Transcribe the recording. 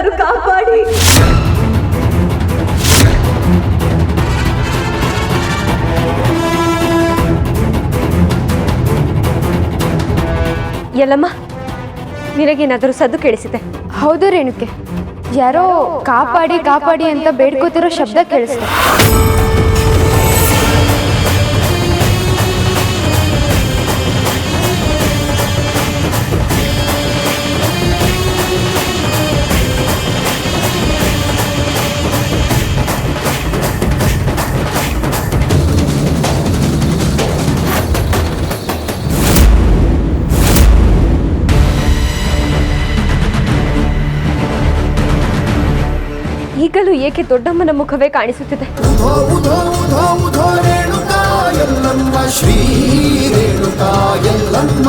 ಯಾರಾದರೂ ಕಾಪಾಡಿ. ಎಲ್ಲಮ್ಮ ನಿನಗೇನಾದರೂ ಸದ್ದು ಕೇಳಿಸಿದೆ? ಹೌದು ರೇಣುಕೆ. ಯಾರೋ ಕಾಪಾಡಿ ಕಾಪಾಡಿ ಅಂತ ಬೇಡ್ಕೋತಿರೋ ಶಬ್ದ ಕೇಳಿಸ್ತಾರೆ ಈಗಲೂ ಏಕೆ ದೊಡ್ಡಮ್ಮನ ಮುಖವೇ ಕಾಣಿಸುತ್ತಿದೆ? ಶ್ರೀ ರೇಣುಕಾ ಎಲ್ಲಮ್ಮ.